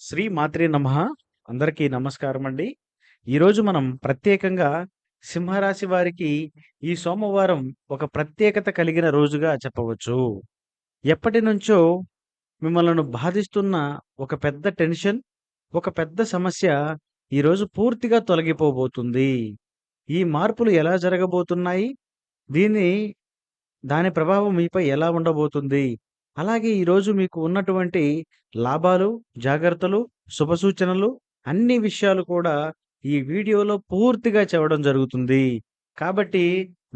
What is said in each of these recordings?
శ్రీ మాత్రి నమ అందరికీ నమస్కారం అండి. ఈరోజు మనం ప్రత్యేకంగా సింహరాశి వారికి ఈ సోమవారం ఒక ప్రత్యేకత కలిగిన రోజుగా చెప్పవచ్చు. ఎప్పటి నుంచో మిమ్మలను బాధిస్తున్న ఒక పెద్ద టెన్షన్, ఒక పెద్ద సమస్య ఈరోజు పూర్తిగా తొలగిపోబోతుంది. ఈ మార్పులు ఎలా జరగబోతున్నాయి? దీన్ని దాని ప్రభావం మీపై ఎలా ఉండబోతుంది? అలాగే ఈరోజు మీకు ఉన్నటువంటి లాభాలు, జాగ్రత్తలు, శుభ సూచనలు అన్ని విషయాలు కూడా ఈ వీడియోలో పూర్తిగా చెప్పడం జరుగుతుంది. కాబట్టి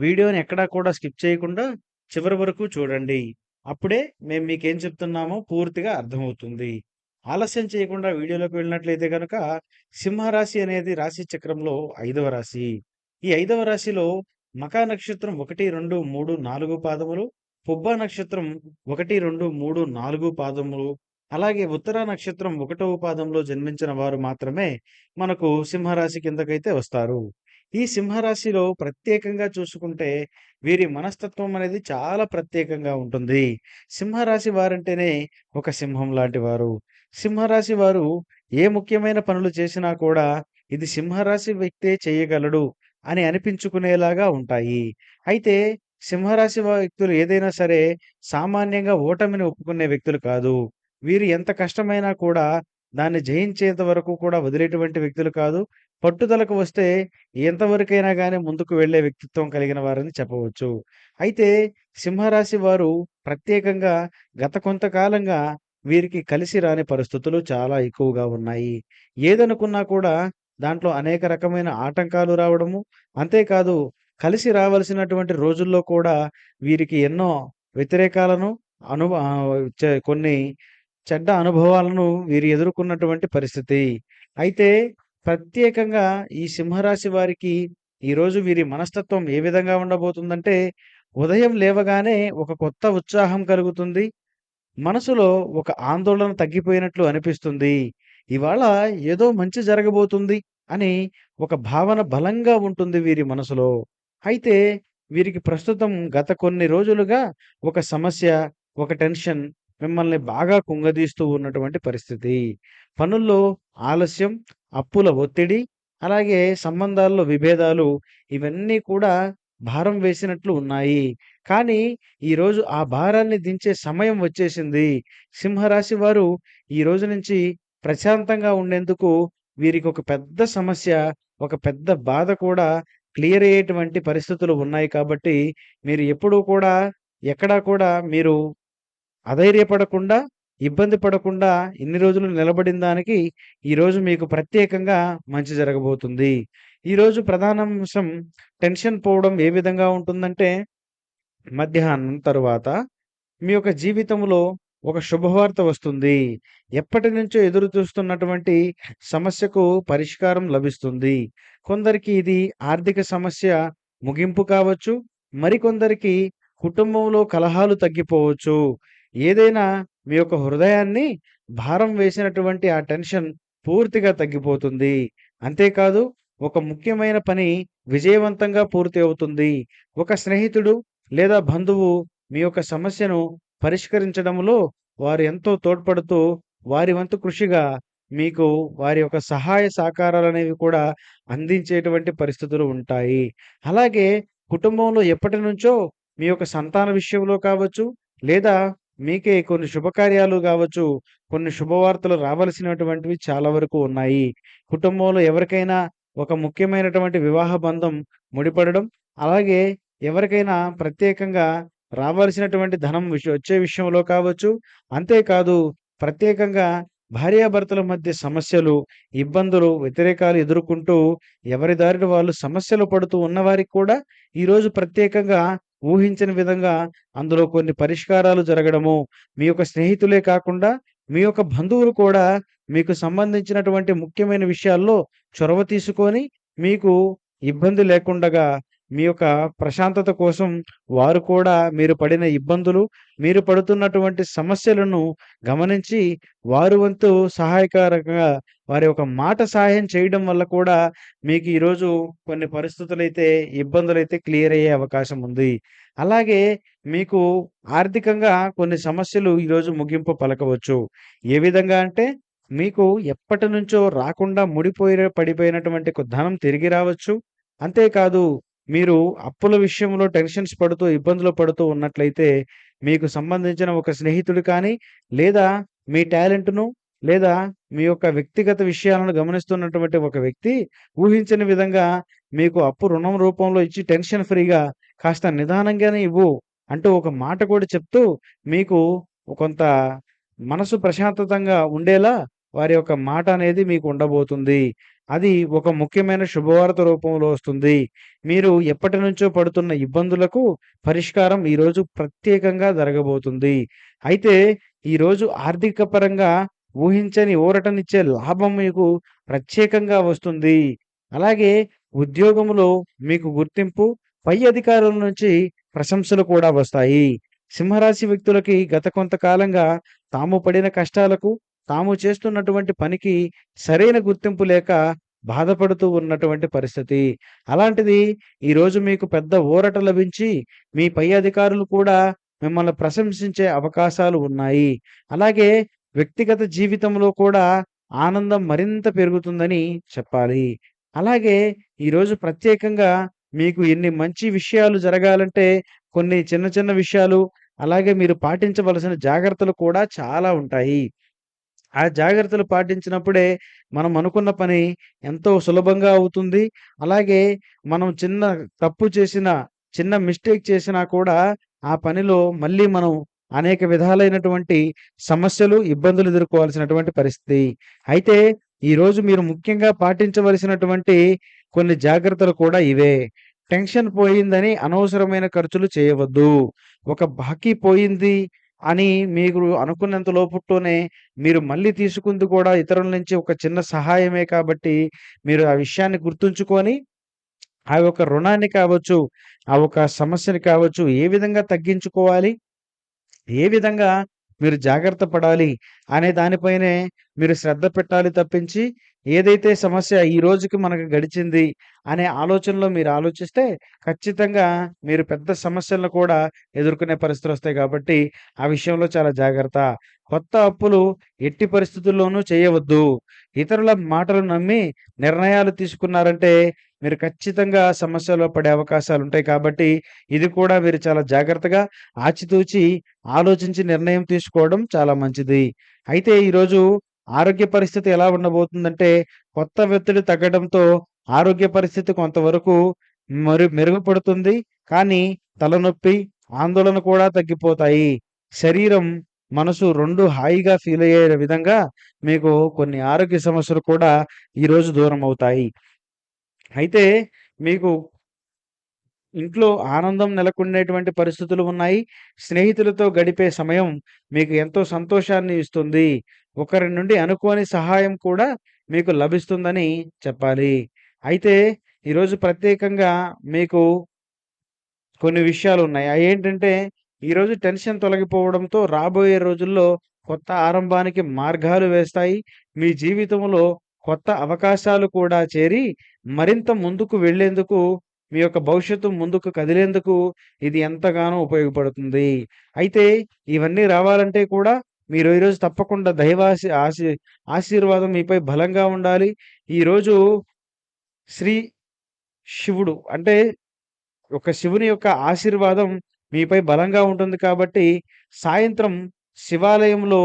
వీడియోని ఎక్కడా కూడా స్కిప్ చేయకుండా చివరి వరకు చూడండి. అప్పుడే మేము మీకేం చెప్తున్నామో పూర్తిగా అర్థమవుతుంది. ఆలస్యం చేయకుండా వీడియోలోకి వెళ్ళినట్లయితే కనుక సింహరాశి అనేది రాశి చక్రంలో ఐదవ రాశి. ఈ ఐదవ రాశిలో మఖా నక్షత్రం 1, 2, 3, 4 పాదములు, పుబ్బ నక్షత్రం 1, 2, 3, 4 పాదములు, అలాగే ఉత్తర నక్షత్రం ఒకటవ పాదంలో జన్మించిన వారు మాత్రమే మనకు సింహరాశి కిందకైతే వస్తారు. ఈ సింహరాశిలో ప్రత్యేకంగా చూసుకుంటే వీరి మనస్తత్వం అనేది చాలా ప్రత్యేకంగా ఉంటుంది. సింహరాశి వారంటేనే ఒక సింహం లాంటి వారు. సింహరాశి వారు ఏ ముఖ్యమైన పనులు చేసినా కూడా ఇది సింహరాశి వ్యక్తే చేయగలడు అని అనిపించుకునేలాగా ఉంటాయి. అయితే సింహరాశి వ్యక్తులు ఏదైనా సరే సామాన్యంగా ఓటమిని ఒప్పుకునే వ్యక్తులు కాదు. వీరు ఎంత కష్టమైనా కూడా దాన్ని జయించేంత వరకు కూడా వదిలేటువంటి వ్యక్తులు కాదు. పట్టుదలకు వస్తే ఎంతవరకైనా కానీ ముందుకు వెళ్ళే వ్యక్తిత్వం కలిగిన వారని చెప్పవచ్చు. అయితే సింహరాశి వారు ప్రత్యేకంగా గత కొంతకాలంగా వీరికి కలిసి రాని పరిస్థితులు చాలా ఎక్కువగా ఉన్నాయి. ఏదనుకున్నా కూడా దాంట్లో అనేక రకమైన ఆటంకాలు రావడము, అంతేకాదు కలిసి రావలసినటువంటి రోజుల్లో కూడా వీరికి ఎన్నో వ్యతిరేకాలను అను కొన్ని చెడ్డ అనుభవాలను వీరు ఎదుర్కొన్నటువంటి పరిస్థితి. అయితే ప్రత్యేకంగా ఈ సింహరాశి వారికి ఈరోజు వీరి మనస్తత్వం ఏ విధంగా ఉండబోతుందంటే, ఉదయం లేవగానే ఒక కొత్త ఉత్సాహం కలుగుతుంది. మనసులో ఒక ఆందోళన తగ్గిపోయినట్లు అనిపిస్తుంది. ఇవాళ ఏదో మంచి జరగబోతుంది అని ఒక భావన బలంగా ఉంటుంది వీరి మనసులో. అయితే వీరికి ప్రస్తుతం గత కొన్ని రోజులుగా ఒక సమస్య, ఒక టెన్షన్ మిమ్మల్ని బాగా కుంగదీస్తూ ఉన్నటువంటి పరిస్థితి. పనుల్లో ఆలస్యం, అప్పుల ఒత్తిడి, అలాగే సంబంధాల్లో విభేదాలు ఇవన్నీ కూడా భారం వేసినట్లు ఉన్నాయి. కానీ ఈరోజు ఆ భారాన్ని దించే సమయం వచ్చేసింది. సింహరాశి వారు ఈ రోజు నుంచి ప్రశాంతంగా ఉండేందుకు వీరికి ఒక పెద్ద సమస్య, ఒక పెద్ద బాధ కూడా క్లియర్ అయ్యేటువంటి పరిస్థితులు ఉన్నాయి కాబట్టి మీరు ఎప్పుడూ కూడా ఎక్కడా కూడా మీరు అధైర్యపడకుండా, ఇబ్బంది పడకుండా ఇన్ని రోజులు నిలబడిన దానికి ఈరోజు మీకు ప్రత్యేకంగా మంచి జరగబోతుంది. ఈరోజు ప్రధానాంశం టెన్షన్ పోవడం ఏ విధంగా ఉంటుందంటే, మధ్యాహ్నం తరువాత మీ యొక్క జీవితంలో ఒక శుభవార్త వస్తుంది. ఎప్పటినుంచో ఎదురు చూస్తున్నటువంటి సమస్యకు పరిష్కారం లభిస్తుంది. కొందరికి ఇది ఆర్థిక సమస్య ముగింపు కావచ్చు. మరికొందరికి కుటుంబంలో కలహాలు తగ్గిపోవచ్చు. ఏదైనా మీ యొక్క హృదయాన్ని భారం వేసినటువంటి ఆ టెన్షన్ పూర్తిగా తగ్గిపోతుంది. అంతేకాదు ఒక ముఖ్యమైన పని విజయవంతంగా పూర్తి అవుతుంది. ఒక స్నేహితుడు లేదా బంధువు మీ యొక్క సమస్యను పరిష్కరించడంలో వారు ఎంతో తోడ్పడుతూ వారి వంతు కృషిగా మీకు వారి యొక్క సహాయ సహకారాలు అనేవి కూడా అందించేటువంటి పరిస్థితులు ఉంటాయి. అలాగే కుటుంబంలో ఎప్పటి నుంచో మీ యొక్క సంతాన విషయంలో కావచ్చు, లేదా మీకే కొన్ని శుభకార్యాలు కావచ్చు కొన్ని శుభవార్తలు రావలసినటువంటివి చాలా వరకు ఉన్నాయి. కుటుంబంలో ఎవరికైనా ఒక ముఖ్యమైనటువంటి వివాహ బంధం ముడిపడడం, అలాగే ఎవరికైనా ప్రత్యేకంగా రావాల్సినటువంటి ధనం విష వచ్చే విషయంలో కావచ్చు, అంతేకాదు ప్రత్యేకంగా భార్యాభర్తల మధ్య సమస్యలు, ఇబ్బందులు, వ్యతిరేకాలు ఎదుర్కొంటూ ఎవరి దారిన వాళ్ళు సమస్యలు పడుతూ ఉన్నవారికి కూడా ఈరోజు ప్రత్యేకంగా ఊహించని విధంగా అందులో కొన్ని పరిష్కారాలు జరగడము, మీ యొక్క స్నేహితులే కాకుండా మీ యొక్క బంధువులు కూడా మీకు సంబంధించినటువంటి ముఖ్యమైన విషయాల్లో చొరవ తీసుకొని మీకు ఇబ్బంది లేకుండగా మీ యొక్క ప్రశాంతత కోసం వారు కూడా మీరు పడిన ఇబ్బందులు, మీరు పడుతున్నటువంటి సమస్యలను గమనించి వారు వంతు సహాయకరంగా వారి యొక్క మాట సహాయం చేయడం వల్ల కూడా మీకు ఈరోజు కొన్ని పరిస్థితులైతే, ఇబ్బందులైతే క్లియర్ అయ్యే అవకాశం ఉంది. అలాగే మీకు ఆర్థికంగా కొన్ని సమస్యలు ఈరోజు ముగింపు పలకవచ్చు. ఏ విధంగా అంటే మీకు ఎప్పటి నుంచో రాకుండా ముడిపోయి పడిపోయినటువంటి ధనం తిరిగి రావచ్చు. అంతేకాదు మీరు అప్పుల విషయంలో టెన్షన్స్ పడుతూ, ఇబ్బందులు పడుతూ ఉన్నట్లయితే, మీకు సంబంధించిన ఒక స్నేహితుడు కానీ, లేదా మీ టాలెంట్‌ను, లేదా మీ యొక్క వ్యక్తిగత విషయాలను గమనిస్తున్నటువంటి ఒక వ్యక్తి ఊహించని విధంగా మీకు అప్పు రుణం రూపంలో ఇచ్చి టెన్షన్ ఫ్రీగా కాస్త నిదానంగానే ఇవ్వు అంటూ ఒక మాట కూడా చెప్తూ మీకు కొంత మనసు ప్రశాంతతంగా ఉండేలా వారి యొక్క మాట అనేది మీకు ఉండబోతుంది. అది ఒక ముఖ్యమైన శుభవార్త రూపంలో వస్తుంది. మీరు ఎప్పటి నుంచో పడుతున్న ఇబ్బందులకు పరిష్కారం ఈరోజు ప్రత్యేకంగా జరగబోతుంది. అయితే ఈరోజు ఆర్థిక పరంగా ఊహించని ఊరటనిచ్చే లాభం మీకు ప్రత్యేకంగా వస్తుంది. అలాగే ఉద్యోగంలో మీకు గుర్తింపు, పై అధికారుల నుంచి ప్రశంసలు కూడా వస్తాయి. సింహరాశి వ్యక్తులకి గత కొంతకాలంగా తాము పడిన కష్టాలకు, తాము చేస్తున్నటువంటి పనికి సరైన గుర్తింపు లేక బాధపడుతూ ఉన్నటువంటి పరిస్థితి. అలాంటిది ఈరోజు మీకు పెద్ద ఊరట లభించి, మీ పై అధికారులు కూడా మిమ్మల్ని ప్రశంసించే అవకాశాలు ఉన్నాయి. అలాగే వ్యక్తిగత జీవితంలో కూడా ఆనందం మరింత పెరుగుతుందని చెప్పాలి. అలాగే ఈరోజు ప్రత్యేకంగా మీకు ఎన్ని మంచి విషయాలు జరగాలంటే కొన్ని చిన్న చిన్న విషయాలు, అలాగే మీరు పాటించవలసిన జాగ్రత్తలు కూడా చాలా ఉంటాయి. ఆ జాగ్రత్తలు పాటించినప్పుడే మనం అనుకున్న పని ఎంతో సులభంగా అవుతుంది. అలాగే మనం చిన్న తప్పు చేసిన చిన్న మిస్టేక్ చేసినా కూడా ఆ పనిలో మళ్ళీ మనం అనేక విధాలైనటువంటి సమస్యలు, ఇబ్బందులు ఎదుర్కోవాల్సినటువంటి పరిస్థితి. అయితే ఈరోజు మీరు ముఖ్యంగా పాటించవలసినటువంటి కొన్ని జాగ్రత్తలు కూడా ఇవే. టెన్షన్ పోయిందని అనవసరమైన ఖర్చులు చేయవద్దు. ఒక బాకీ పోయింది అని మీరు అనుకున్నంత లోపుట్లోనే మీరు మళ్ళీ తీసుకుంది కూడా ఇతరుల నుంచి ఒక చిన్న సహాయమే కాబట్టి, మీరు ఆ విషయాన్ని గుర్తుంచుకొని, ఆ యొక్క రుణాన్ని కావచ్చు, ఆ ఒక సమస్యని కావచ్చు, ఏ విధంగా తగ్గించుకోవాలి? ఏ విధంగా మీరు జాగ్రత్త పడాలి? అనే దానిపైనే మీరు శ్రద్ధ పెట్టాలి తప్పించి, ఏదైతే సమస్య ఈ రోజుకి మనకు గడిచింది అనే ఆలోచనలో మీరు ఆలోచిస్తే, ఖచ్చితంగా మీరు పెద్ద సమస్యలను కూడా ఎదుర్కొనే పరిస్థితులొస్తాయి కాబట్టి, ఆ విషయంలో చాలా జాగ్రత్త. కొత్త అప్పులు ఎట్టి పరిస్థితుల్లోనూ చేయవద్దు. ఇతరుల మాటలు నమ్మి నిర్ణయాలు తీసుకున్నారంటే, మీరు ఖచ్చితంగా సమస్యలో పడే అవకాశాలు ఉంటాయి కాబట్టి, ఇది కూడా మీరు చాలా జాగ్రత్తగా, ఆచితూచి ఆలోచించి నిర్ణయం తీసుకోవడం చాలా మంచిది. అయితే ఈరోజు ఆరోగ్య పరిస్థితి ఎలా ఉండబోతుందంటే, కొత్త ఒత్తిడి తగ్గడంతో ఆరోగ్య పరిస్థితి కొంతవరకు మరి మెరుగుపడుతుంది. కానీ తలనొప్పి, ఆందోళన కూడా తగ్గిపోతాయి. శరీరం, మనసు రెండు హాయిగా ఫీల్ అయ్యే విధంగా మీకు కొన్ని ఆరోగ్య సమస్యలు కూడా ఈరోజు దూరమవుతాయి. అయితే మీకు ఇంట్లో ఆనందం నెలకొనేటువంటి పరిస్థితులు ఉన్నాయి. స్నేహితులతో గడిపే సమయం మీకు ఎంతో సంతోషాన్ని ఇస్తుంది. ఒకరి నుండి అనుకోని సహాయం కూడా మీకు లభిస్తుందని చెప్పాలి. అయితే ఈరోజు ప్రత్యేకంగా మీకు కొన్ని విషయాలు ఉన్నాయి అవి ఏంటంటే ఈరోజు టెన్షన్ తొలగిపోవడంతో రాబోయే రోజుల్లో కొత్త ఆరంభానికి మార్గాలు వేస్తాయి. మీ జీవితంలో కొత్త అవకాశాలు కూడా చేరి, మరింత ముందుకు వెళ్ళేందుకు, మీ యొక్క భవిష్యత్తు ముందుకు కదిలేందుకు ఇది ఎంతగానో ఉపయోగపడుతుంది. అయితే ఇవన్నీ రావాలంటే కూడా మీరు ఈరోజు తప్పకుండా దైవాశి ఆశీ ఆశీర్వాదం మీపై బలంగా ఉండాలి. ఈరోజు శ్రీ శివుడు అంటే, ఒక శివుని యొక్క ఆశీర్వాదం మీపై బలంగా ఉంటుంది కాబట్టి, సాయంత్రం శివాలయంలో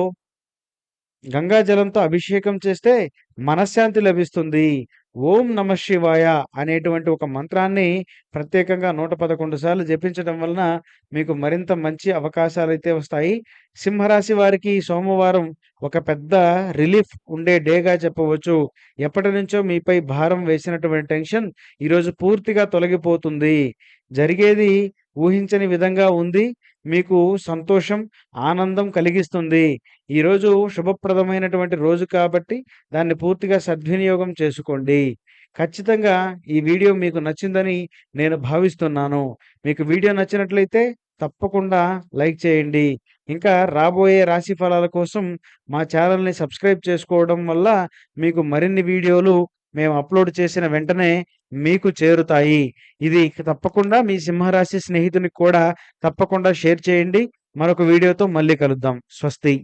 గంగా జలంతో అభిషేకం చేస్తే మనశ్శాంతి లభిస్తుంది. ఓం నమ శివాయ అనేటువంటి ఒక మంత్రాన్ని ప్రత్యేకంగా 111 సార్లు జపించడం వలన మీకు మరింత మంచి అవకాశాలు అయితే వస్తాయి. సింహరాశి వారికి సోమవారం ఒక పెద్ద రిలీఫ్ ఉండే డేగా చెప్పవచ్చు. ఎప్పటి నుంచో మీపై భారం వేసినటువంటి టెన్షన్ ఈరోజు పూర్తిగా తొలగిపోతుంది. జరిగేది ఊహించని విధంగా ఉంది. మీకు సంతోషం, ఆనందం కలిగిస్తుంది. ఈరోజు శుభప్రదమైనటువంటి రోజు కాబట్టి, దాన్ని పూర్తిగా సద్వినియోగం చేసుకోండి. ఖచ్చితంగా ఈ వీడియో మీకు నచ్చిందని నేను భావిస్తున్నాను. మీకు వీడియో నచ్చినట్లయితే తప్పకుండా లైక్ చేయండి. ఇంకా రాబోయే రాశి ఫలాల కోసం మా ఛానల్ని సబ్స్క్రైబ్ చేసుకోవడం వల్ల మీకు మరిన్ని వీడియోలు మేము అప్‌లోడ్ చేసిన వెంటనే మీకు చేరుతాయి. ఇది తప్పకుండా మీ సింహరాశి స్నేహితునికి కూడా తప్పకుండా షేర్ చేయండి. మరొక వీడియోతో మళ్ళీ కలుద్దాం. స్వస్తి.